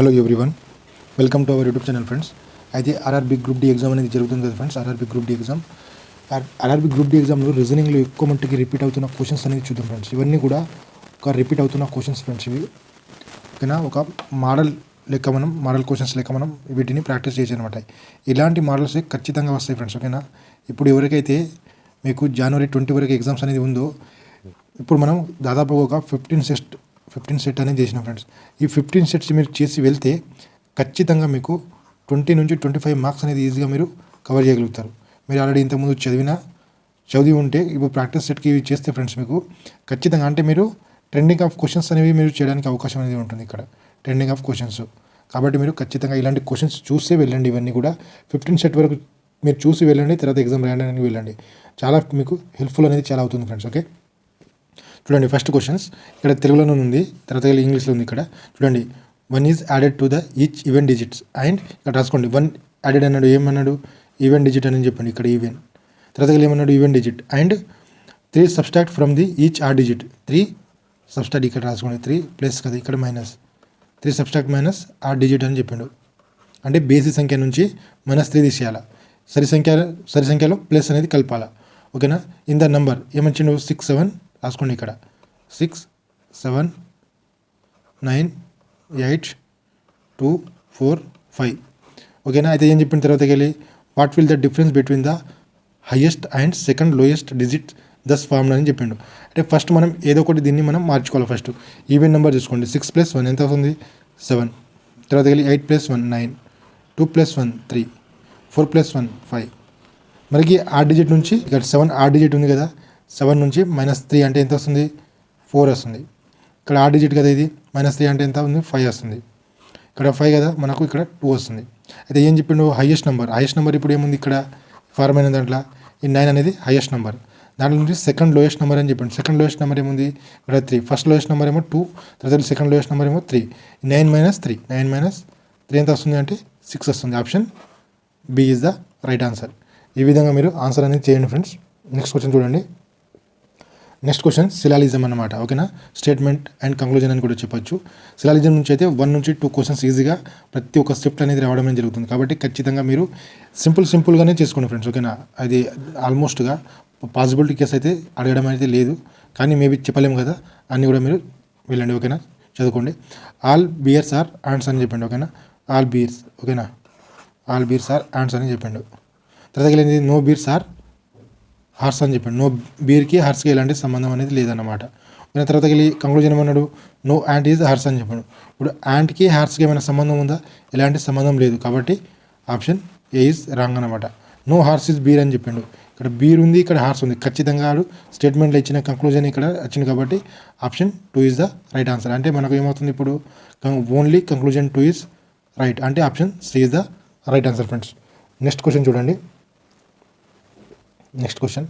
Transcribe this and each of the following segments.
Hello everyone welcome to our YouTube channel friends అయితే RRB group D exam అనేది జరుగుతుంది కదా friends RRB group D exam RRB group D ఎగ్జామ్లో రీజనింగ్లో ఎక్కువ మట్టుకి రిపీట్ అవుతున్న క్వశ్చన్స్ అనేది చూద్దాం ఫ్రెండ్స్ ఇవన్నీ కూడా ఒక రిపీట్ అవుతున్న క్వశ్చన్స్ ఫ్రెండ్స్ ఇవి ఓకేనా? ఒక మోడల్ లెక్క మనం మోడల్ క్వశ్చన్స్ లెక్క మనం వీటిని ప్రాక్టీస్ చేసి అనమాట ఇలాంటి మోడల్స్ ఖచ్చితంగా వస్తాయి ఫ్రెండ్స్ ఓకేనా? ఇప్పుడు ఎవరికైతే మీకు జనవరి ట్వంటీ వరకు ఎగ్జామ్స్ అనేది ఉందో ఇప్పుడు మనం దాదాపు ఒక ఫిఫ్టీన్ సెట్ ఫిఫ్టీన్ సెట్ అనేది చేసిన ఫ్రెండ్స్ ఈ ఫిఫ్టీన్ సెట్స్ మీరు చేసి వెళ్తే ఖచ్చితంగా మీకు ట్వంటీ నుంచి ట్వంటీ ఫైవ్ మార్క్స్ అనేది ఈజీగా మీరు కవర్ చేయగలుగుతారు. మీరు ఆల్రెడీ ఇంతకుముందు చదివిన చదివి ఉంటే ఇప్పుడు ప్రాక్టీస్ సెట్కి ఇవి చేస్తే ఫ్రెండ్స్ మీకు ఖచ్చితంగా అంటే మీరు ట్రెండింగ్ ఆఫ్ క్వశ్చన్స్ అనేవి మీరు చేయడానికి అవకాశం అనేది ఉంటుంది ఇక్కడ. ట్రెండింగ్ ఆఫ్ క్వశ్చన్స్ కాబట్టి మీరు ఖచ్చితంగా ఇలాంటి క్వశ్చన్స్ చూసే వెళ్ళండి. ఇవన్నీ కూడా ఫిఫ్టీన్ సెట్ వరకు మీరు చూసి వెళ్ళండి తర్వాత ఎగ్జామ్ రాయడానికి వెళ్ళండి. చాలా మీకు హెల్ప్ఫుల్ అనేది చాలా అవుతుంది ఫ్రెండ్స్ ఓకే చూడండి ఫస్ట్ క్వశ్చన్స్ ఇక్కడ తెలుగులోనే ఉంది తర్వాత ఇంగ్లీష్లో ఉంది ఇక్కడ. చూడండి one is added to the each even digits and ఇక్కడ రాసుకోండి వన్ యాడెడ్ అన్నాడు ఏమన్నాడు? ఈవెన్ డిజిట్ అని చెప్పండి ఇక్కడ ఈవెన్ తర్వాత ఏమన్నాడు? Even digit and three subtract from the each odd digit three subtract ఇక్కడ రాసుకోండి త్రీ ప్లస్ కదా ఇక్కడ minus three subtract minus odd digit అని చెప్పిండు. అంటే బేసి సంఖ్య నుంచి మైనస్ త్రీ తీసేయాలా. సరి సంఖ్య సరి సంఖ్యలో ప్లస్ అనేది కలపాలా. ఓకేనా ఇన్ ద నంబర్ ఏమొచ్చిండు? సిక్స్ సెవెన్ రాసుకోండి ఇక్కడ. Six seven nine eight two four five ఓకేనా అయితే ఏం చెప్పిన తర్వాత వెళ్ళి what will the difference between the highest and second lowest digit thus form అని చెప్పిండు. అంటే ఫస్ట్ మనం ఏదో ఒకటి దీన్ని మనం మార్చుకోవాలి ఫస్ట్ ఈవెన్ నెంబర్ చూసుకోండి. సిక్స్ ప్లస్ వన్ ఎంత అవుతుంది సెవెన్ తర్వాత వెళ్ళి eight plus one nine two plus one three four plus one five మనకి ఆ డిజిట్ నుంచి ఇక్కడ సెవెన్ ఆర్ డిజిట్ ఉంది కదా? సెవెన్ నుంచి మైనస్ త్రీ అంటే ఎంత వస్తుంది? ఫోర్ వస్తుంది. ఇక్కడ ఆ డిజిట్ కదా ఇది? మైనస్ త్రీ అంటే ఎంత ఉంది ఫైవ్ వస్తుంది. ఇక్కడ ఫైవ్ కదా? మనకు ఇక్కడ టూ వస్తుంది. అయితే ఏం చెప్పిండు? Highest number. హైయెస్ట్ నెంబర్ ఇప్పుడు ఏముంది ఇక్కడ? ఫార్మ్ అయిన దాంట్లో. ఈ నైన్ అనేది హైయెస్ట్ నెంబర్. దాంట్లో నుంచి సెకండ్ లోయెస్ట్ నెంబర్ అని చెప్పండి. సెకండ్ లోయెస్ట్ నెంబర్ ఏముంది? ఇక్కడ త్రీ. ఫస్ట్ లోయెస్ట్ నెంబర్ ఏమో టూ. తర్వాత సెకండ్ లోయెస్ట్ నెంబర్ ఏమో three. Nine minus three. Nine minus three ఎంత వస్తుంది అంటే సిక్స్ వస్తుంది. Option B is the right answer. ఈ విధంగా మీరు ఆన్సర్ అనేది చేయండి ఫ్రెండ్స్. నెక్స్ట్ క్వశ్చన్ చూడండి. నెక్స్ట్ క్వశ్చన్ సిలాలిజం అన్నమాట ఓకేనా? స్టేట్మెంట్ అండ్ కంక్లూజన్ అని కూడా చెప్పొచ్చు. సిలాలిజం నుంచి అయితే వన్ నుంచి టూ క్వశ్చన్స్ ఈజీగా ప్రతి ఒక్క స్టెప్ అనేది రావడం అనేది జరుగుతుంది. కాబట్టి ఖచ్చితంగా మీరు సింపుల్ సింపుల్గానే చేసుకోండి ఫ్రెండ్స్ ఓకేనా? అది ఆల్మోస్ట్గా పాసిబిలిటీ కేసు అయితే అడగడం అయితే లేదు. కానీ మేబీ చెప్పలేము కదా? అన్నీ కూడా మీరు వెళ్ళండి ఓకేనా? చదువుకోండి. ఆల్ బియర్స్ ఆర్ ఆన్స్ అని చెప్పండి ఓకేనా? ఆల్ బీర్స్ ఓకేనా? ఆల్ బీర్స్ ఆర్ ఆన్స్ అని చెప్పండు. తర్వాత నో బీర్స్ ఆర్ హార్స్ అని చెప్పాడు. నో బీర్కి హార్స్కి ఎలాంటి సంబంధం అనేది లేదన్నమాట. దాని తర్వాత వెళ్ళి కంక్లూజన్ ఏమన్నాడు నో యాంట్ ఈజ్ హార్స్ అని చెప్పాడు. ఇప్పుడు యాంట్కి హార్స్కి ఏమైనా సంబంధం ఉందా? ఎలాంటి సంబంధం లేదు. కాబట్టి ఆప్షన్ ఏ ఈజ్ రాంగ్ అనమాట నో హార్స్ ఈజ్ బీర్ అని చెప్పిండు. ఇక్కడ బీర్ ఉంది ఇక్కడ హార్స్ ఉంది. ఖచ్చితంగా ఆడు స్టేట్మెంట్లో ఇచ్చిన కంక్లూజన్ ఇక్కడ వచ్చింది కాబట్టి option two is the right answer. అంటే మనకు ఏమవుతుంది ఇప్పుడు? Only conclusion two is right. అంటే option C is the right answer friends. Next question చూడండి. నెక్స్ట్ క్వశ్చన్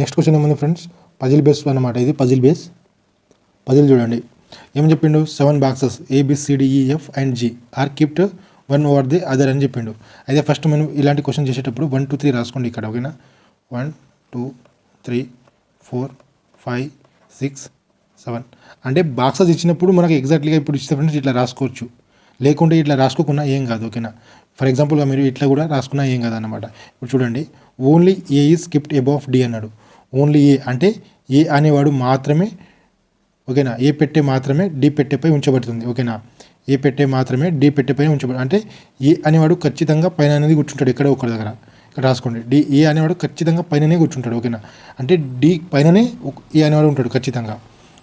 నెక్స్ట్ క్వశ్చన్ ఏముంది ఫ్రెండ్స్ పజిల్ బేస్ అనమాట ఇది పజిల్ బేస్ పజిల్ చూడండి. ఏం చెప్పిండు? Seven boxes A B C D E F and G are kept one over the other అని చెప్పిండు. అయితే ఫస్ట్ మనం ఇలాంటి క్వశ్చన్ చేసేటప్పుడు వన్ టూ త్రీ రాసుకోండి ఇక్కడ ఓకేనా one two three four five six seven అంటే బాక్సెస్ ఇచ్చినప్పుడు మనకు ఎగ్జాక్ట్లీగా ఇప్పుడు ఇచ్చే ఫ్రెండ్స్ ఇట్లా రాసుకోవచ్చు. లేకుంటే ఇట్లా రాసుకోకున్నా ఏం కాదు ఓకేనా? ఫర్ ఎగ్జాంపుల్గా మీరు ఇట్లా కూడా రాసుకున్నా ఏం కాదు అనమాట ఇప్పుడు చూడండి only A is kept above D అన్నాడు. ఓన్లీ ఏ అంటే ఏ అనేవాడు మాత్రమే ఓకేనా? ఏ పెట్టే మాత్రమే డి పెట్టెపై ఉంచబడుతుంది ఓకేనా? ఏ పెట్టే మాత్రమే డి పెట్టెపై ఉంచబడు అంటే ఏ అనేవాడు ఖచ్చితంగా పైన అనేది కూర్చుంటాడు ఎక్కడ ఒకరి దగ్గర. ఇక్కడ రాసుకోండి. డి ఏ అనేవాడు ఖచ్చితంగా పైననే కూర్చుంటాడు ఓకేనా? అంటే డి పైననే ఒక- ఏ అనేవాడు ఉంటాడు ఖచ్చితంగా.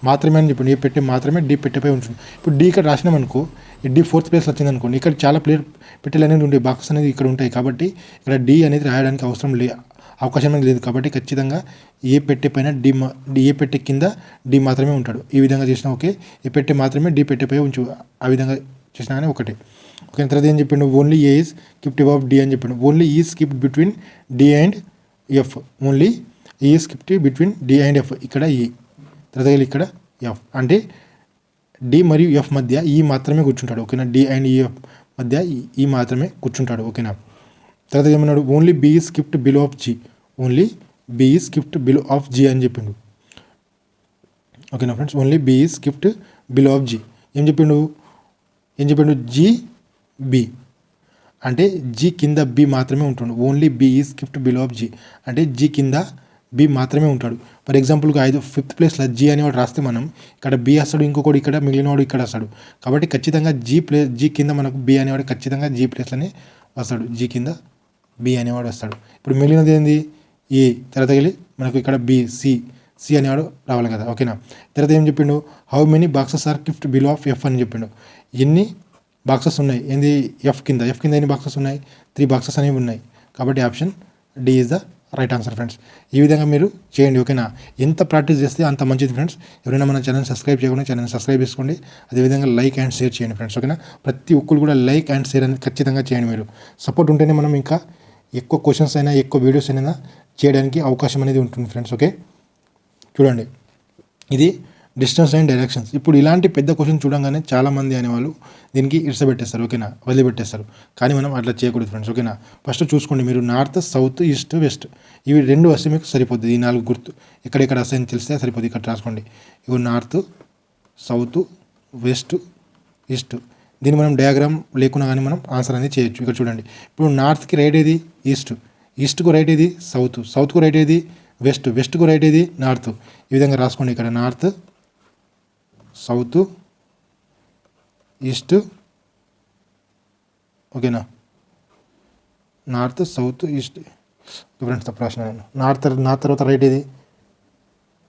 మాత్రమే అని చెప్పి ఏ పెట్టి మాత్రమే డి పెట్టెపై ఉంటుంది ఇప్పుడు డి ఇక్కడ రాసినాం అనుకో ఈ డి ఫోర్త్ ప్లేస్ వచ్చింది అనుకోండి ఇక్కడ చాలా ప్లేయర్ పెట్టెలు అనేది ఉంటాయి బాక్స్ అనేది ఇక్కడ ఉంటాయి కాబట్టి ఇక్కడ డీ అనేది రాయడానికి అవసరం లే అవకాశం అనేది లేదు కాబట్టి ఖచ్చితంగా ఏ పెట్టె పైన డి మా డి ఏ పెట్టె కింద డి మాత్రమే ఉంటాడు. ఈ విధంగా చేసినా ఓకే ఏ పెట్టె మాత్రమే డి పెట్టెపై ఉంచు. ఆ విధంగా చేసినా కానీ ఒకటి. ఓకే తర్వాత ఏం చెప్పిండు? Only A is kept above D అని చెప్పిండు. Only E kept between D and F only E kept between D and F ఇక్కడ ఈ తర్వాత ఇక్కడ ఎఫ్ అంటే డి మరియు ఎఫ్ మధ్య ఈ మాత్రమే కూర్చుంటాడు ఓకేనా? డి అండ్ ఈఎఫ్ మధ్య ఈ- మాత్రమే కూర్చుంటాడు ఓకేనా? తర్వాత ఏమన్నాడు? Only B kept below of G only B kept below of G అని చెప్పిండు. ఓకేనా friends only B kept below of G ఏం చెప్పిండు? ఏం చెప్పిండు? జీ బి అంటే జీ కింద బి మాత్రమే ఉంటుండు. Only B is kept below of G అంటే జీ కింద బి మాత్రమే ఉంటాడు. ఫర్ ఎగ్జాంపుల్గా ఐదు ఫిఫ్త్ ప్లేస్లో జీ అనేవాడు రాస్తే మనం ఇక్కడ బి వస్తాడు ఇంకొకటి ఇక్కడ మిగిలినవాడు ఇక్కడ వస్తాడు. కాబట్టి ఖచ్చితంగా జీ ప్లేస్ జీ కింద మనకు బి అనేవాడు ఖచ్చితంగా జీ ప్లేస్లోనే వస్తాడు. జీ కింద బి అనేవాడు వస్తాడు. ఇప్పుడు మిగిలినది ఏంది? ఏ. తర్వాత వెళ్ళి మనకు ఇక్కడ బి సి సి అనేవాడు రావాలి కదా. ఓకేనా? తర్వాత ఏం చెప్పిండు? How many boxes are kept below of F అని చెప్పిండు. ఎన్ని బాక్సెస్ ఉన్నాయి? ఏంది? ఎఫ్ కింద. ఎఫ్ కింద ఎన్ని బాక్సెస్ ఉన్నాయి? త్రీ బాక్సెస్ అనేవి ఉన్నాయి. కాబట్టి option D is the right answer friends. ఈ విధంగా మీరు చేయండి ఓకేనా? ఎంత ప్రాక్టీస్ చేస్తే అంత మంచిది ఫ్రెండ్స్. ఎవరైనా మన ఛానల్ సబ్స్క్రైబ్ చేయకుండా ఛానల్ సబ్స్క్రైబ్ చేసుకోండి. అదేవిధంగా లైక్ అండ్ షేర్ చేయండి ఫ్రెండ్స్ ఓకేనా? ప్రతి ఒక్కరు కూడా లైక్ అండ్ షేర్ అనేది ఖచ్చితంగా చేయండి మీరు. సపోర్ట్ ఉంటేనే మనం ఇంకా ఎక్కువ క్వశ్చన్స్ అయినా ఎక్కువ వీడియోస్ అయినా చేయడానికి అవకాశం అనేది ఉంటుంది ఫ్రెండ్స్ ఓకే? చూడండి. ఇది డిస్టెన్స్ అండ్ డైరెక్షన్స్. ఇప్పుడు ఇలాంటి పెద్ద క్వశ్చన్ చూడంగానే చాలామంది అనేవాళ్ళు దీనికి ఇడ్సబెట్టేస్తారు ఓకేనా? వదిలిపెట్టేస్తారు కానీ మనం అట్లా చేయకూడదు ఫ్రెండ్స్ ఓకేనా? ఫస్ట్ చూసుకోండి మీరు నార్త్ సౌత్ ఈస్ట్ వెస్ట్ ఇవి రెండు వస్తే మీకు సరిపోతుంది ఈ నాలుగు గుర్తు. ఎక్కడెక్కడ వస్తాయని తెలిస్తే సరిపోతుంది ఇక్కడ రాసుకోండి. ఇవి నార్త్ సౌత్ వెస్ట్ ఈస్ట్. దీన్ని మనం డయాగ్రామ్ లేకున్నా కానీ మనం ఆన్సర్ అనేది చేయొచ్చు. ఇక్కడ చూడండి. ఇప్పుడు నార్త్కి రైట్ ఏది? ఈస్ట్. ఈస్ట్కు రైట్ ఏది? సౌత్. సౌత్కు రైట్ ఏది? వెస్ట్. వెస్ట్కు రైట్ ఏది? నార్త్. ఈ విధంగా రాసుకోండి ఇక్కడ. నార్త్ సౌత్ ఈస్ట్ ఓకేనా? North south east. ఫ్రెండ్స్ తప్పు రాసిన నేను. నార్త్ నార్త్ తర్వాత రైట్ ఏది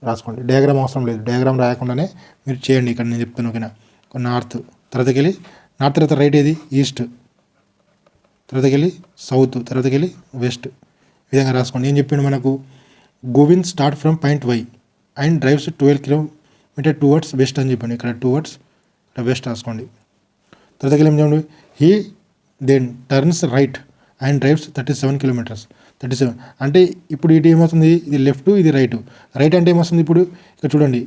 రాసుకోండి. డయాగ్రామ్ అవసరం లేదు. డయాగ్రామ్ రాయకుండానే మీరు చేయండి. ఇక్కడ నేను చెప్తాను ఓకేనా? నార్త్. తర్వాతకి వెళ్ళి నార్త్ తర్వాత రైట్ ఏది? ఈస్ట్. తర్వాతకి వెళ్ళి సౌత్. తర్వాతకి వెళ్ళి వెస్ట్. ఈ విధంగా రాసుకోండి. ఏం చెప్పిండు మనకు? Govind start from point Y and drives twelve kilo kilometre towards west అని చెప్పండి. ఇక్కడ టువర్డ్స్ ఇక్కడ వెస్ట్ రాసుకోండి. తర్వాత ఏం చెప్పండి? He then turns right and drives thirty seven kilometres thirty seven అంటే ఇప్పుడు ఇటు ఏమవుతుంది ఇది లెఫ్ట్ ఇది రైట్ రైట్ అంటే ఏమొస్తుంది ఇప్పుడు? ఇక్కడ చూడండి.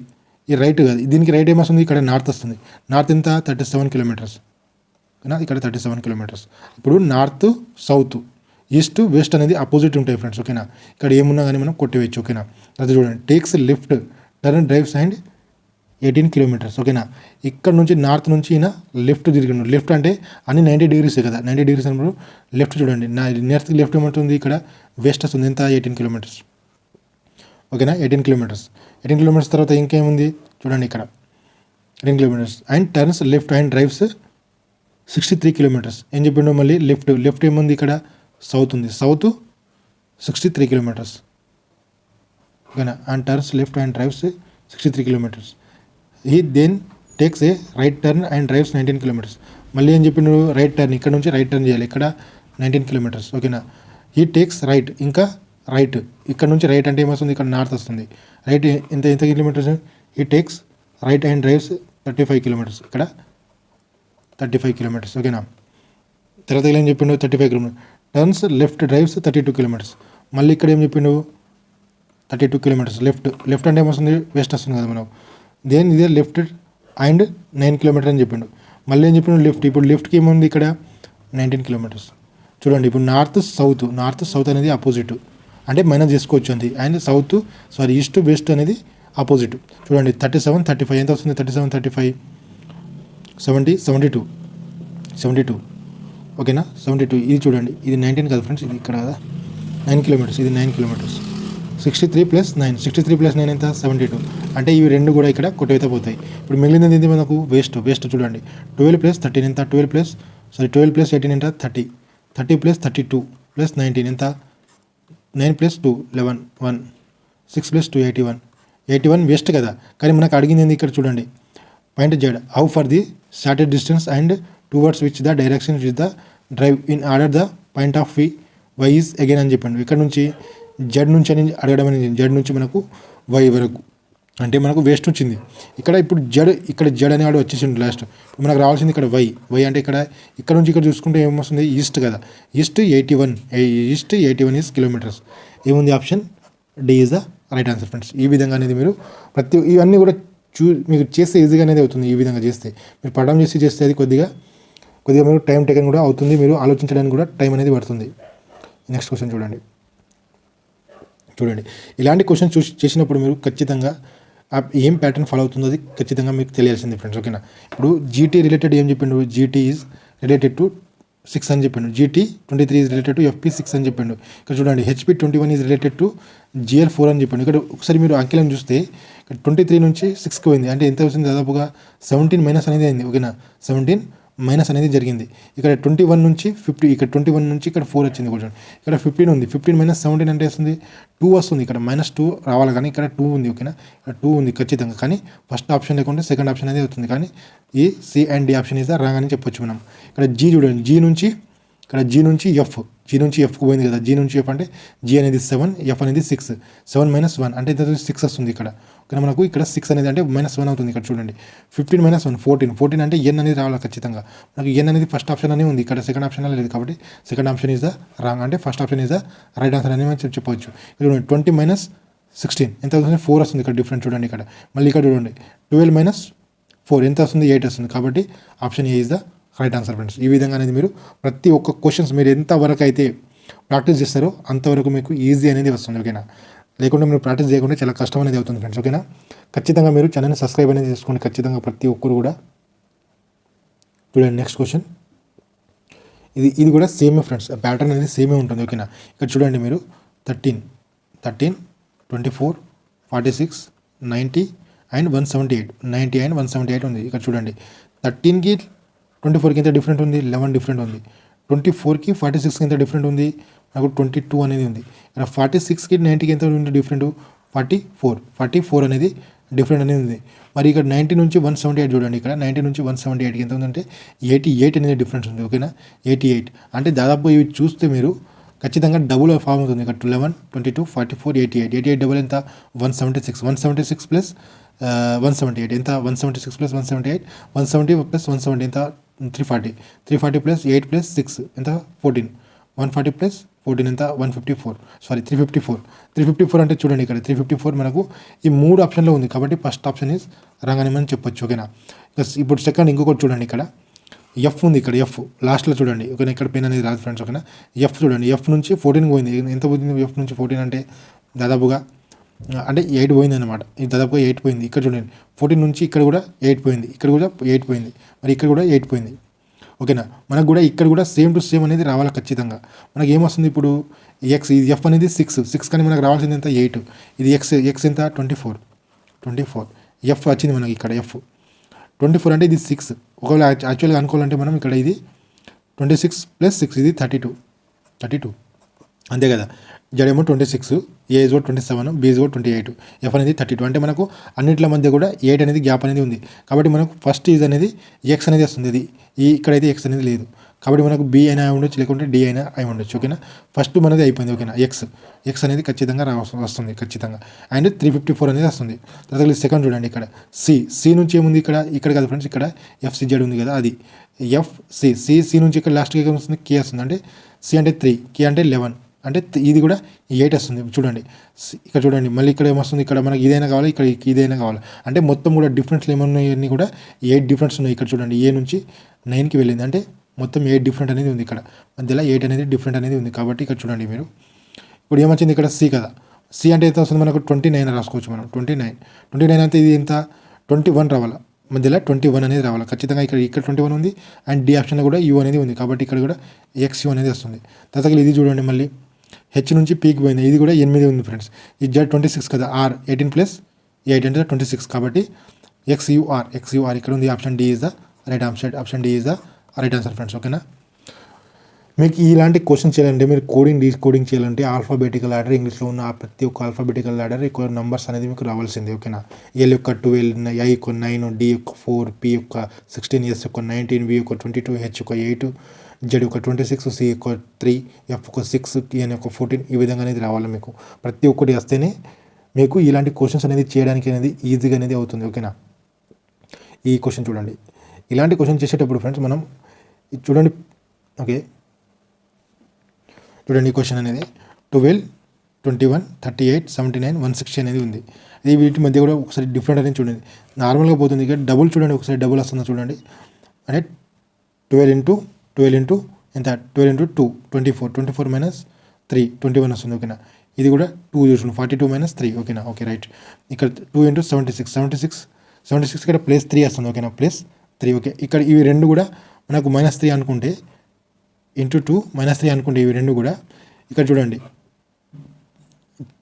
ఈ రైట్ కాదు. దీనికి రైట్ ఏమొస్తుంది? ఇక్కడ నార్త్ వస్తుంది. నార్త్ ఎంత? థర్టీ సెవెన్ కిలోమీటర్స్ ఇక్కడ థర్టీ సెవెన్ కిలోమీటర్స్ ఇప్పుడు నార్త్ సౌత్ ఈస్ట్ వెస్ట్ అనేది అపోజిట్ ఉంటాయి ఫ్రెండ్స్ ఓకేనా ఇక్కడ ఏమున్నా కానీ మనం కొట్టివేయచ్చు. ఓకేనా అది చూడండి. Takes left turn drives and eighteen kilometres ఓకేనా? ఇక్కడ నుంచి నార్త్ నుంచి ఈయన లెఫ్ట్ తిరిగిండు. లెఫ్ట్ అంటే అన్ని నైంటీ డిగ్రీస్ కదా. నైంటీ డిగ్రీస్ అన్నప్పుడు లెఫ్ట్ చూడండి. నా నార్త్ లెఫ్ట్ ఏమంటుంది? ఇక్కడ వెస్ట్ వస్తుంది ఎంత? Eighteen kilometres. ఓకేనా? Eighteen kilometres. ఎయిటీన్ కిలోమీటర్స్ తర్వాత ఇంకేముంది? చూడండి ఇక్కడ. Eighteen kilometres. And turns left and drives sixty three kilometres. ఏం చెప్పిండు మళ్ళీ? లెఫ్ట్. లెఫ్ట్ ఏముంది ఇక్కడ? సౌత్ ఉంది. South sixty three kilometres. ఓకేనా? And turns left and drives sixty three kilometres. He then takes a right turn and drives nineteen kilometres మళ్ళీ ఏం చెప్పిండు? రైట్ టర్న్ ఇక్కడ నుంచి రైట్ టర్న్ చేయాలి. ఇక్కడ నైన్టీన్ కిలోమీటర్స్ ఓకేనా ఈ టేక్స్ రైట్ ఇంకా రైట్ ఇక్కడ నుంచి రైట్ అంటే ఏమొస్తుంది? ఇక్కడ నార్త్ వస్తుంది. రైట్ ఎంత ఎంత kilometres he takes right and drives thirty five kilometres ఇక్కడ థర్టీ ఫైవ్ కిలోమీటర్స్ ఓకేనా తర్వాత ఏం చెప్పిండు? Thirty five kilometres turns left drives thirty two kilometres మళ్ళీ ఇక్కడ ఏం చెప్పిండు? Thirty two kilometres left left అంటే ఏమొస్తుంది? వెస్ట్ వస్తుంది కదా మనం దేని ఇదే లెఫ్ట్ అండ్ నైన్ కిలోమీటర్ అని చెప్పిండు. మళ్ళీ ఏం చెప్పిండు? లెఫ్ట్. ఇప్పుడు లెఫ్ట్కి ఏముంది ఇక్కడ? Nineteen kilometres. చూడండి ఇప్పుడు నార్త్ సౌత్. నార్త్ సౌత్ అనేది ఆపోజిట్ అంటే మైనస్ చేసుకోవచ్చు అంది and south sorry east west అనేది ఆపోజిట్ చూడండి థర్టీ సెవెన్ థర్టీ ఫైవ్. ఎంత వస్తుంది? Thirty seven thirty five. Seventy seventy two. Seventy two. ఓకేనా? Seventy two. ఇది చూడండి ఇది నైన్టీన్ కదా ఫ్రెండ్స్. ఇది ఇక్కడ కదా? Nine kilometres. ఇది nine kilometres. Sixty three plus nine. Sixty three plus nine ఎంత? Seventy two. అంటే ఇవి రెండు కూడా ఇక్కడ కొట్టయితే పోతాయి. ఇప్పుడు మిగిలినది ఏంటి మనకు? వేస్ట్. వేస్ట్ చూడండి. ట్వెల్వ్ ప్లస్ థర్టీన్ ఎంత? Twelve plus sorry twelve plus eighteen ఎంత? Thirty. Thirty plus thirty two plus nineteen ఎంత? Nine plus two eleven one. Six plus two eighty one. Eighty one west కదా. కానీ మనకు అడిగింది ఏంది ఇక్కడ చూడండి. Point Z. How far the started distance and towards which the direction which the drive in order the point of V Y is again అని చెప్పండి. ఇక్కడ నుంచి జడ్ నుంచి అని అడగడం అనేది జడ్ నుంచి మనకు వై వరకు. అంటే మనకు వేస్ట్ వచ్చింది. ఇక్కడ ఇప్పుడు జడ్ ఇక్కడ జడ్ అనేవాడు వచ్చేసిండు లాస్ట్ మనకు రావాల్సింది ఇక్కడ వై. వై అంటే ఇక్కడ ఇక్కడ నుంచి ఇక్కడ చూసుకుంటే ఏమొస్తుంది? ఈస్ట్ కదా. East eighty one east eighty one is kilometres ఏముంది option D is the right answer friends ఈ విధంగా అనేది మీరు ప్రతి ఇవన్నీ కూడా చూ మీకు చేస్తే ఈజీగా అనేది అవుతుంది ఈ విధంగా చేస్తే. మీరు పడడం చేసి చేస్తే అది కొద్దిగా కొద్దిగా మీరు టైం టేకన్ కూడా అవుతుంది. మీరు ఆలోచించడానికి కూడా టైం అనేది పడుతుంది. నెక్స్ట్ క్వశ్చన్ చూడండి. చూడండి. ఇలాంటి క్వశ్చన్ చూసి చేసినప్పుడు మీరు ఖచ్చితంగా ఏం ప్యాటర్న్ ఫాలో అవుతుందో అది ఖచ్చితంగా మీకు తెలియాల్సింది ఫ్రెండ్స్ ఓకేనా ఇప్పుడు జీటీ రిలేటెడ్ ఏం చెప్పిండు? GT is related to six అని చెప్పిండు. GT twenty three is related to FP six అని చెప్పిండు. ఇక్కడ చూడండి HP twenty one is related to GL four అని చెప్పిండు. ఇక్కడ ఒకసారి మీరు అంకెలను చూస్తే ఇక్కడ ట్వంటీ త్రీ నుంచి సిక్స్కి పోయింది. అంటే ఎంత వచ్చింది? దాదాపుగా సెవెంటీన్ మైనస్ అనేది అయింది ఓకేనా సెవెంటీన్ మైనస్ అనేది జరిగింది. ఇక్కడ ట్వంటీ వన్ నుంచి ఫిఫ్టీ ఇక్కడ ట్వంటీ వన్ నుంచి ఇక్కడ ఫోర్ వచ్చింది కొంచెం ఇక్కడ ఫిఫ్టీన్ ఉంది. ఫిఫ్టీన్ మైనస్ సెవెంటీన్ అంటే వస్తుంది టూ వస్తుంది. ఇక్కడ మైనస్ టూ రావాలి కానీ ఇక్కడ టూ ఉంది ఓకేనా ఇక్కడ టూ ఉంది ఖచ్చితంగా. కానీ ఫస్ట్ ఆప్షన్ లేకుండా సెకండ్ ఆప్షన్ అనేది అవుతుంది కానీ ఈ C and D option is the wrong అని చెప్పొచ్చు మనం. ఇక్కడ జీ చూడండి. జీ నుంచి ఇక్కడ జీ నుంచి ఎఫ్ జీ నుంచి ఎఫ్ పోయింది కదా. జీ నుంచి ఎఫ్ అంటే జీ అనేది సెవెన్ ఎఫ్ అనేది సిక్స్ సెవెన్ మైనస్ వన్ అంటే ఇంత సిక్స్ వస్తుంది ఇక్కడ. ఓకే మనకు ఇక్కడ సిక్స్ అనేది అంటే మైనస్ వన్ అవుతుంది ఇక్కడ చూడండి. Fifteen minus one fourteen fourteen అంటే ఎన్ అనేది రావాలి ఖచ్చితంగా. మనకు ఎన్ అనేది ఫస్ట్ ఆప్షన్ అనే ఉంది. ఇక్కడ సెకండ్ ఆప్షన్ లేదు కాబట్టి second option is the wrong అంటే first option is the right answer అని మనం చెప్పవచ్చు. ఇక్కడ ట్వంటీ మైనస్ సిక్స్టీన్ ఎంత అవుతుంది ఫోర్ వస్తుంది ఇక్కడ డిఫరెంట్ చూడండి ఇక్కడ. మళ్ళీ ఇక్కడ చూడండి ట్వెల్వ్ మైనస్ ఫోర్ ఎంత వస్తుంది? ఎయిట్ వస్తుంది. కాబట్టి option A is the right answer friends ఈ విధంగా అనేది మీరు ప్రతి ఒక్క క్వశ్చన్స్ మీరు ఎంతవరకు అయితే ప్రాక్టీస్ చేస్తారో అంతవరకు మీకు ఈజీ అనేది వస్తుంది ఓకేనా లేకుంటే మీరు ప్రాక్టీస్ చేయకుండా చాలా కష్టం అనేది అవుతుంది ఫ్రెండ్స్ ఓకేనా ఖచ్చితంగా మీరు ఛానల్ని సబ్స్క్రైబ్ అనేది చేసుకోండి. ఖచ్చితంగా ప్రతి ఒక్కరు కూడా చూడండి నెక్స్ట్ క్వశ్చన్ ఇది ఇది కూడా సేమే ఫ్రెండ్స్ ప్యాటర్న్ అనేది సేమే ఉంటుంది ఓకేనా ఇక్కడ చూడండి మీరు. Thirteen thirteen twenty four forty six ninety and one seventy eight ninety and one seventy eight ఉంది. ఇక్కడ చూడండి. థర్టీన్కి ట్వంటీ ఫోర్కి ఎంత డిఫరెంట్ ఉంది లెవెన్ డిఫరెంట్ ఉంది. ట్వంటీ ఫోర్కి ఫార్టీ సిక్స్కి ఎంత డిఫరెంట్ ఉంది నాకు ట్వంటీ టూ అనేది ఉంది. ఇక్కడ ఫార్టీ సిక్స్కి నైంటీకి ఎంత ఉంది different forty four forty four అనేది డిఫరెంట్ అనేది ఉంది. మరి ఇక్కడ నైంటీ నుంచి వన్ సెవెంటీ ఎయిట్ చూడండి ఇక్కడ. నైంటీ నుంచి వన్ సెవెంటీ ఎయిట్కి ఎంత ఉందంటే ఎయిటీ ఎయిట్ అనేది డిఫరెన్స్ ఉంది ఓకేనా ఎయిటీ ఎయిట్ అంటే దాదాపు ఇవి చూస్తే మీరు ఖచ్చితంగా డబుల్ ఫామ్ అవుతుంది. ఇక్కడ eleven twenty two forty four eighty eight eighty eight double ఎంత? One seventy six one seventy six plus one seventy eight ఎంత? One seventy six plus one seventy eight one seventy plus one seventy ఎంత? Three forty three forty plus eight plus six ఎంత? Fourteen one forty plus fourteen ఎంత? One fifty four sorry three fifty four three fifty four అంటే చూడండి ఇక్కడ. Three fifty four మనకు ఈ మూడు ఆప్షన్లో ఉంది. కాబట్టి ఫస్ట్ ఆప్షన్ ఇస్ రాంగ్ అని మనం చెప్పొచ్చు ఓకేనా? ఇప్పుడు సెకండ్ ఇంకొకటి చూడండి ఇక్కడ. ఎఫ్ ఉంది ఇక్కడ ఎఫ్ లాస్ట్లో చూడండి. ఓకేనా? ఇక్కడ పెన్ అనేది రాదు ఫ్రెండ్స్ ఓకేనా? ఎఫ్ చూడండి. ఎఫ్ నుంచి ఫోర్టీన్ పోయింది. ఎంత పోయింది? ఎఫ్ నుంచి ఫోర్టీన్ అంటే దాదాపుగా అంటే ఎయిట్ పోయింది అనమాట ఇది దాదాపుగా ఎయిట్ పోయింది. ఇక్కడ చూడండి. ఫోర్టీన్ నుంచి ఇక్కడ కూడా ఎయిట్ పోయింది. ఇక్కడ కూడా ఎయిట్ పోయింది. మరి ఇక్కడ కూడా ఎయిట్ పోయింది. ఓకేనా? మనకు కూడా ఇక్కడ కూడా సేమ్ టు సేమ్ అనేది రావాలి ఖచ్చితంగా. మనకి ఏమొస్తుంది ఇప్పుడు? ఎక్స్ ఇది ఎఫ్ అనేది సిక్స్ సిక్స్ కానీ మనకు రావాల్సింది ఎంత? ఎయిట్. ఇది ఎక్స్ ఎక్స్ ఎంత? Twenty four. Twenty four. F వచ్చింది మనకి ఇక్కడ ఎఫ్ ట్వంటీ ఫోర్ అంటే ఇది సిక్స్ ఒకవేళ యాక్చువల్గా అనుకోవాలంటే మనం ఇక్కడ ఇది ట్వంటీ సిక్స్ ప్లస్ సిక్స్ ఇది థర్టీ టూ థర్టీ టూ అంతే కదా? జడేమో twenty six A is twenty seven B is twenty eight F అనేది థర్టీ టూ అంటే మనకు అన్నింటిల మధ్య కూడా ఎయిట్ అనేది గ్యాప్ అనేది ఉంది. కాబట్టి మనకు ఫస్ట్ ఈజ్ అనేది ఎక్స్ అనేది వస్తుంది. ఇది ఈ ఇక్కడైతే ఎక్స్ అనేది లేదు. కాబట్టి మనకు బి అయినా అయి ఉండొచ్చు లేకుంటే డి అయినా అయి ఉండొచ్చు. ఓకేనా? ఫస్ట్ మనది అయిపోయింది. ఓకేనా? ఎక్స్ ఎక్స్ అనేది ఖచ్చితంగా రా వస్తుంది ఖచ్చితంగా. అండ్ త్రీ ఫిఫ్టీ ఫోర్ అనేది వస్తుంది. తర్వాత సెకండ్ చూడండి ఇక్కడ. సి సి నుంచి ఏముంది ఇక్కడ? ఇక్కడ కాదు ఫ్రెండ్స్ ఇక్కడ ఎఫ్ జెడ్ ఉంది కదా అది. ఎఫ్ సి సి సి నుంచి ఇక్కడ లాస్ట్కి ఏం వస్తుంది కే వస్తుంది. అంటే సి అంటే త్రీ కే అంటే లెవెన్ అంటే ఇది కూడా ఎయిట్ వస్తుంది చూడండి. ఇక్కడ చూడండి. మళ్ళీ ఇక్కడ ఏమొస్తుంది? ఇక్కడ మనకి ఇదైనా కావాలి ఇక్కడ ఇదైనా కావాలి. అంటే మొత్తం కూడా డిఫరెన్స్లు ఏమన్నాయి అన్నీ కూడా ఎయిట్ డిఫరెన్స్ ఉన్నాయి ఇక్కడ చూడండి. ఏ నుంచి నైన్కి వెళ్ళింది. అంటే మొత్తం ఎయిట్ డిఫరెంట్ అనేది ఉంది ఇక్కడ. మధ్యలో ఎయిట్ అనేది డిఫరెంట్ అనేది ఉంది. కాబట్టి ఇక్కడ చూడండి మీరు. ఇప్పుడు ఏమొచ్చింది ఇక్కడ? సి కదా. సి అంటే ఎంత వస్తుంది మనకు? ట్వంటీ నైన్ రాసుకోవచ్చు మనం. ట్వంటీ నైన్ ట్వంటీ నైన్ అంటే ఇది ఎంత? ట్వంటీ వన్ రావాలా. మధ్యలో ట్వంటీ వన్ అనేది రావాలి. ఖచ్చితంగా ఇక్కడ ఇక్కడ ట్వంటీ వన్ ఉంది. అండ్ డి ఆప్షన్లో కూడా యూ అనేది ఉంది. కాబట్టి ఇక్కడ కూడా ఎక్స్ యూ అనేది వస్తుంది. తర్వాత ఇది చూడండి మళ్ళీ. హెచ్ నుంచి పీక్ పోయింది. ఇది కూడా ఎనిమిది ఉంది ఫ్రెండ్స్ ఈ జెడ్ ట్వంటీ సిక్స్ కదా ఆర్ ఎయిటీన్ ప్లస్ ఎయిట్ అంటే ట్వంటీ సిక్స్ కాబట్టి ఎక్స్యూఆర్ ఎక్స్యూఆర్ ఎక్స్ ఇక్కడ ఉంది. Option D is the right answer option D is the right answer friends ఓకేనా మీకు ఇలాంటి క్వశ్చన్ చేయాలంటే మీరు కోడింగ్ డీకోడింగ్ చేయాలంటే ఆల్ఫాబెటికల్ ఆర్డర్ ఇంగ్లీష్లో ఉన్న ప్రతి ఒక్క ఆల్ఫాబెటికల్ ఆర్డర్ ఎక్కువ నంబర్స్ అనేది మీకు రావాల్సిందే ఓకేనా ఎల్ యొక్క ట్వెల్వ్ ఐ యొక్క నైన్ డి యొక్క ఫోర్ పి యొక్క సిక్స్టీన్ ఎస్ యొక్క నైన్టీన్ వి యొక్క ట్వంటీ టూ హెచ్ యొక్క ఎయిట్ జెడ్ యొక్క ట్వంటీ సిక్స్ సి యొక్క త్రీ ఎఫ్ ఒక సిక్స్ అని యొక్క ఫోర్టీన్ ఈ విధంగా అనేది రావాలి మీకు. ప్రతి ఒక్కటి వస్తేనే మీకు ఇలాంటి క్వశ్చన్స్ అనేది చేయడానికి అనేది ఈజీగా అనేది అవుతుంది ఓకేనా ఈ క్వశ్చన్ చూడండి. ఇలాంటి క్వశ్చన్ చేసేటప్పుడు ఫ్రెండ్స్ మనం చూడండి ఓకే చూడండి ఈ క్వశ్చన్ అనేది. Twelve twenty one thirty eight seventy nine one sixty అనేది ఉంది. అది వీటి మధ్య కూడా ఒకసారి డిఫరెంట్ అనేది చూడండి. నార్మల్గా పోతుంది ఇక్కడ డబుల్ చూడండి ఒకసారి డబుల్ వస్తుందో చూడండి. అంటే ట్వెల్వ్ ఇంటూ ట్వెల్వ్ ఇంటూ ఎంత? Twelve into two twenty four twenty four minus three twenty one వస్తుంది ఓకేనా ఇది కూడా టూ చూసుకోండి ఫార్టీ టూ మైనస్ త్రీ ఓకేనా ఓకే రైట్ ఇక్కడ two into seventy six seventy six seventy six ఇక్కడ ప్లస్ త్రీ వస్తుంది ఓకేనా ప్లస్ త్రీ ఓకే ఇక్కడ ఇవి రెండు కూడా మనకు మైనస్ త్రీ అనుకుంటే ఇంటూ టూ మైనస్ త్రీ అనుకుంటే ఇవి రెండు కూడా ఇక్కడ చూడండి.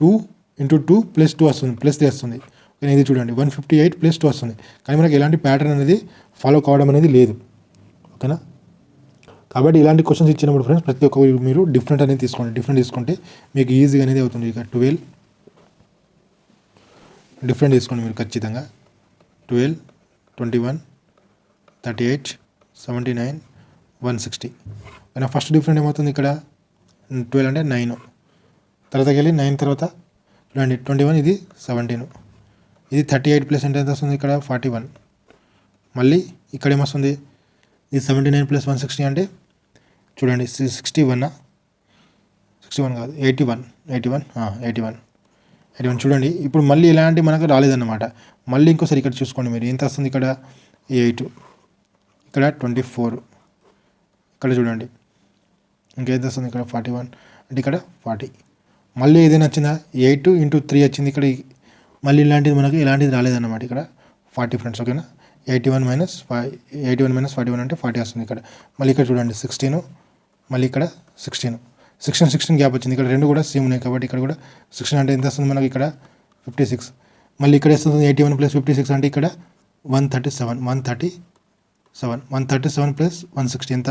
Two into two plus two వస్తుంది ప్లస్ త్రీ వస్తుంది. కానీ ఇది చూడండి. One fifty eight plus two వస్తుంది. కానీ మనకి ఎలాంటి ప్యాటర్న్ అనేది ఫాలో కావడం అనేది లేదు. ఓకేనా కాబట్టి ఇలాంటి క్వశ్చన్స్ ఇచ్చినప్పుడు ఫ్రెండ్స్ ప్రతి ఒక్క మీరు డిఫరెంట్ అనేది తీసుకోండి. డిఫరెంట్ తీసుకుంటే మీకు ఈజీగా అనేది అవుతుంది. ఇక ట్వెల్వ్ డిఫరెంట్ తీసుకోండి మీరు ఖచ్చితంగా. Twelve twenty one thirty eight seventy nine one sixty కానీ ఫస్ట్ డిఫరెంట్ ఏమవుతుంది ఇక్కడ? ట్వెల్వ్ అంటే నైన్ తర్వాతకి వెళ్ళి నైన్ తర్వాత చూడండి ట్వంటీ వన్ ఇది సెవెంటీన్ ఇది థర్టీ ఎయిట్ ప్లస్ అంటే ఎంత వస్తుంది ఇక్కడ? ఫార్టీ వన్ మళ్ళీ ఇక్కడ ఏమొస్తుంది? ఇది seventy nine plus one sixty అంటే చూడండి సిక్స్టీ వన్ సిక్స్టీ వన్ కాదు eighty one eighty one eighty one eighty one చూడండి ఇప్పుడు మళ్ళీ ఇలాంటి మనకు రాలేదన్నమాట. మళ్ళీ ఇంకోసారి ఇక్కడ చూసుకోండి మీరు ఎంత వస్తుంది ఇక్కడ? ఎయిట్ ఇక్కడ ట్వంటీ ఫోర్ ఇక్కడ చూడండి ఇంకేంత వస్తుంది ఇక్కడ? ఫార్టీ వన్ అంటే ఇక్కడ ఫార్టీ మళ్ళీ ఏదైనా వచ్చిందా? ఎయిట్ ఇంటూ త్రీ వచ్చింది ఇక్కడ. మళ్ళీ ఇలాంటిది మనకి ఇలాంటిది రాలేదన్నమాట ఇక్కడ. ఫార్టీ ఫ్రెండ్స్ ఓకేనా eighty one minus five eighty one minus forty one అంటే ఫార్టీ వస్తుంది ఇక్కడ. మళ్ళీ ఇక్కడ చూడండి సిక్స్టీను మళ్ళీ ఇక్కడ సిక్స్టీన్ సిక్స్టీన్ సిక్స్టీన్ గ్యాప్ వచ్చింది. ఇక్కడ రెండు కూడా సేమ్ ఉన్నాయి కాబట్టి ఇక్కడ కూడా సిక్స్టీన్ అంటే ఎంత వస్తుంది మనకి ఇక్కడ? ఫిఫ్టీ సిక్స్ మళ్ళీ ఇక్కడ వస్తుంది? Eighty one plus fifty six అంటే ఇక్కడ one thirty seven one thirty seven one thirty seven plus one sixty ఎంత?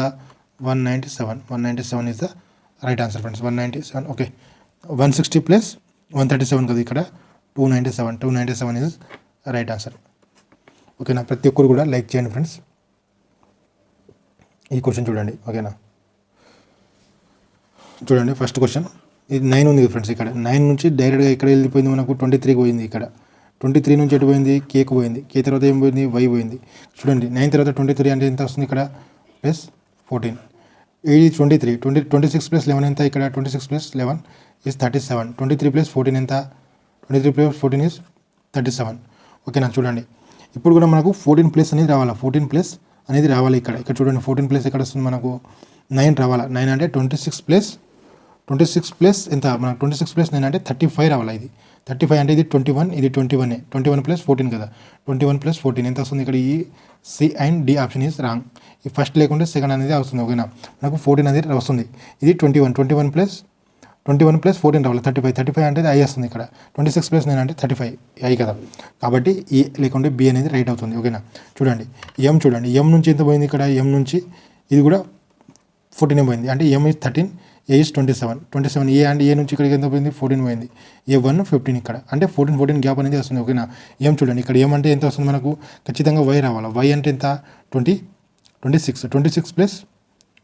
One ninety seven one ninety seven is the right answer friends one ninety seven okay one sixty plus one thirty seven కదా ఇక్కడ. Two ninety seven two ninety seven is right answer ఓకేనా ప్రతి ఒక్కరు కూడా like చేయండి friends ఈ question చూడండి. ఓకేనా చూడండి ఫస్ట్ క్వశ్చన్ ఇది నైన్ ఉంది ఫ్రెండ్స్ ఇక్కడ. నైన్ నుంచి డైరెక్ట్గా ఇక్కడ వెళ్ళిపోయింది మనకు? ట్వంటీ త్రీకి పోయింది ఇక్కడ. ట్వంటీ త్రీ నుంచి ఎటు పోయింది? కేక్ పోయింది. కే తర్వాత ఏం పోయింది? వై పోయింది. చూడండి నైన్ తర్వాత ట్వంటీ త్రీ అంటే ఎంత వస్తుంది ఇక్కడ? ప్లస్ ఫోర్టీన్ ఇది twenty three twenty twenty six plus eleven ఎంత ఇక్కడ? Twenty six plus eleven is thirty seven twenty three plus fourteen ఎంత? Twenty three plus fourteen is thirty seven ఓకేనా? చూడండి. ఇప్పుడు కూడా మనకు ఫోర్టీన్ ప్లస్ అనేది రావాలా? ఫోర్టీన్ ప్లస్ అనేది రావాలి ఇక్కడ. ఇక్కడ చూడండి ఫోర్టీన్ ప్లస్ ఎక్కడ వస్తుంది మనకు? నైన్ రావాలా? నైన్ అంటే twenty six plus twenty six plus ఎంత? మనకు ట్వంటీ సిక్స్ ప్లస్ నైన్ అంటే థర్టీ ఫైవ్ రావాలి ఇది? థర్టీ ఫైవ్ అంటే ఇది ట్వంటీ వన్ ఇది twenty one twenty one plus fourteen కదా. ట్వంటీ వన్ ప్లస్ ఫోర్టీన్ ఎంత వస్తుంది? ఇక్కడ ఈ C and D option is wrong. ఈ ఫస్ట్ లేకుంటే సెకండ్ అనేది వస్తుంది ఓకేనా? మనకు ఫోర్టీన్ అనేది వస్తుంది. ఇది twenty one twenty one plus twenty one plus fourteen రావాలి. థర్టీ ఫైవ్ థర్టీ ఫైవ్ అంటే ఐ వస్తుంది ఇక్కడ. ట్వంటీ సిక్స్ ప్లస్ నైన్ అంటే థర్టీ ఫైవ్ ఐ కదా. కాబట్టి ఈ లేకుంటే బి అనేది రైట్ అవుతుంది ఓకేనా? చూడండి ఎం చూడండి. ఎం నుంచి ఎంత పోయింది ఇక్కడ? ఎం నుంచి ఇది కూడా ఫోర్టీన్ పోయింది. అంటే M is thirteen A is twenty seven twenty seven A and A నుంచి ఇక్కడికి ఎంత పోయింది? ఫోర్టీన్ పోయింది. ఏ వన్ ఫిఫ్టీన్ ఇక్కడ. అంటే ఫోర్టీన్ ఫోర్టీన్ గ్యాప్ అనేది వస్తుంది. ఓకేనా? ఏం చూడండి. ఇక్కడ ఏమంటే ఎంత వస్తుంది మనకు? ఖచ్చితంగా వై రావాలి? వై అంటే ఎంత? Twenty twenty six twenty six plus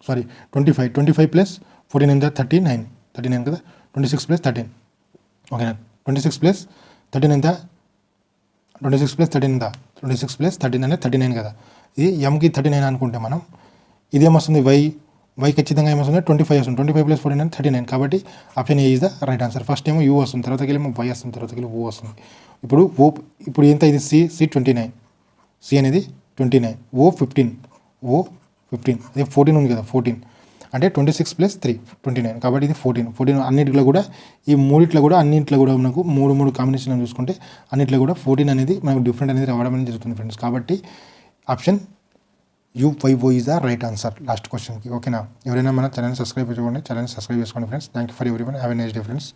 sorry twenty five twenty five plus fourteen ఎంత? థర్టీ నైన్ థర్టీ నైన్ కదా? ట్వంటీ సిక్స్ ప్లస్ థర్టీన్ ఓకేనా? ట్వంటీ సిక్స్ ప్లస్ థర్టీన్ ఎంత? ట్వంటీ సిక్స్ ప్లస్ థర్టీన్ ఎంత? Twenty six plus thirteen అనేది thirty nine కదా? ఇది ఎంకి thirty nine అనుకుంటే మనం ఇదేమొస్తుంది వై వై ఖచ్చితంగా ఏమొస్తుంది? ట్వంటీ ఫైవ్ వస్తుంది. Twenty five plus forty nine thirty nine కాబట్టి option A is the right answer first ఏమో యూ వస్తుంది. తర్వాత ఏమో వై వస్తుంది. తర్వాత ఓ వస్తుంది. ఇప్పుడు ఓ ఇప్పుడు ఎంత ఇది C C twenty nine C అనేది twenty nine O fifteen O fifteen ఇది ఫోర్టీన్ ఉంది కదా ఫోర్టీన్ అంటే twenty six plus three twenty nine కాబట్టి ఇది ఫోర్టీన్ ఫోర్టీన్ అన్నింటిలో కూడా ఈ మూడిట్లో కూడా అన్నింటిలో కూడా మనకు మూడు మూడు కాంబినేషన్ చూసుకుంటే అన్నింటిలో కూడా ఫోర్టీన్ అనేది మనకు డిఫరెంట్ అనేది రావడం అనేది జరుగుతుంది ఫ్రెండ్స్ కాబట్టి option U five O is the right answer. Last క్వశ్చన్కి ఓకేనా ఎవరైనా మన ఛానల్ సబ్స్క్రైబ్ చేసుకోండి. ఛానల్ సబ్స్క్రైబ్ చేసుకోండి friends thank you for everyone have a nice day friends